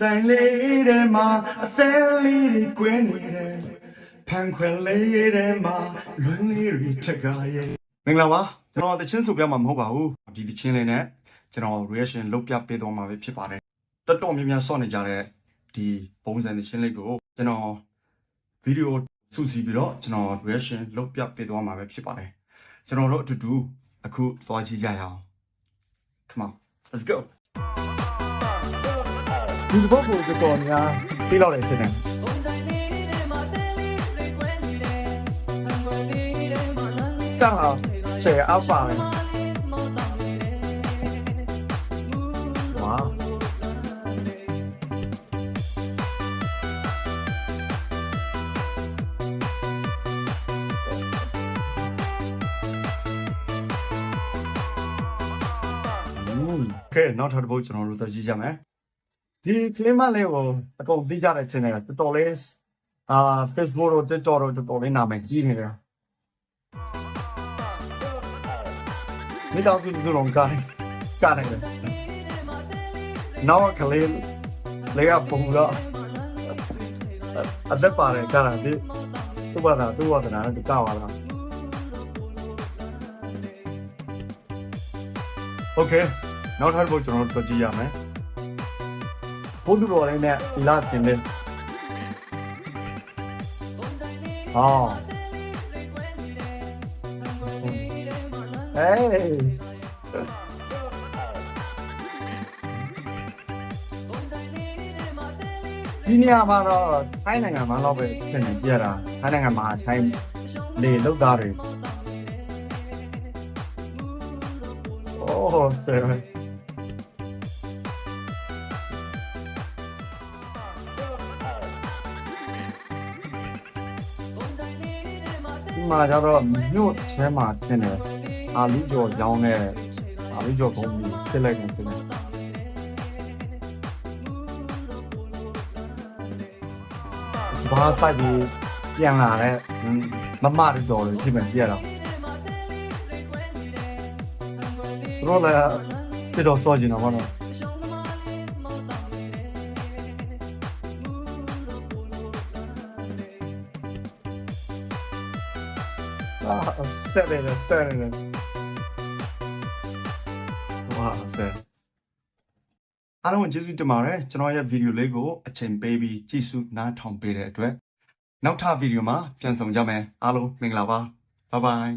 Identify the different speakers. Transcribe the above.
Speaker 1: ဆိုင်လေးထဲမှာအသေးလေးတွေကွင်းနေတယ်ဖန်ခွက်လေးထဲမှာလွန်းလေးတွေထက်ကရဲ့မင်္ဂလာပါကျွန်တော်တချင်းဆိုပြမှာမဟုတ်ပါဘူးဒီတချင်းလေးနဲ့ကျွန်တော် reaction လုပ်ပြပေးသွားမှာပဲဖြစ်ပါတယ်တော်တော်များများစောင့်နေကြတဲ့ဒီပုံစံတချင်းလေးကိုကျွန်တော်ဗီဒီယိုစုစည်းပြီးတော့ကျွန်တော် reaction လုပ်ပြပေးသွားမှာပဲဖြစ်ပါတယ်ကျွန်တော်တို့အတူတူအခုသွားကြည့်ကြရအောင် come on let's go ဒီဘုတ်ကိုစတော်များပြီးလောက်တယ်ချင်းတယ်ကာစတေအဖာဝါโอเคနောက်ထပ်တစ်ပုတ်ကျွန်တော်တို့တက်ကြည့်ကြမယ် ဒီ claim လေးကိုအကုန်သိကြတဲ့ channel တော်တော်လေးအာ Facebook တို့ TikTok တို့တော်တော်လေးနာမည်ကြီးနေတယ်မိသားစုစုလုံးကားကားနေတယ်နောက်ကလေးလေးကပုံတော့အသက်ပါတယ်ကားတယ်သူ့ဘာသာသူ့ဝါသနာနဲ့တကပါလား Okay နောက်ထပ်ဖို့ကျွန်တော်တို့ကြည့်ရမယ် ဘုဒ္ဓတော်လေးနဲ့ဒီလားတင်လေးဟောဟေးဒီနေရာမှာတော့ထိုင်းနိုင်ငံမှာတော့ပဲဖြစ်နေကြရတာထိုင်းနိုင်ငံမှာထိုင်းလေလောက်သားတွေโอ้ ဒီမှာကျတော့မြို့ထဲမှာထင်တယ်အာလူကျော်ရောင်းတဲ့အာလူကျော်ကုမ္ပဏီဖြစ်လိုက်တယ်ထင်တယ်စပါးဆိုင်ပြီးပြန်လာတဲ့မမတို့တော်တွေဖြစ်မှကြည့်ရတော့သူတို့လည်းတိတော့စောကျင်တော့ဘာလို့ အာဆက်နေတယ်ဆက်နေတယ်ဝါဆက်အားလုံးကျေးဇူးတင်ပါတယ်ကျွန်တော်ရဲ့ဗီဒီယိုလေးကိုအချိန်ပေးပြီးကြည့်ရှုနားထောင်ပေးတဲ့အတွက်နောက်ထပ်ဗီဒီယိုမှာပြန်ဆောင်ကြမယ်အားလုံးမင်္ဂလာပါဘိုင်ဘိုင်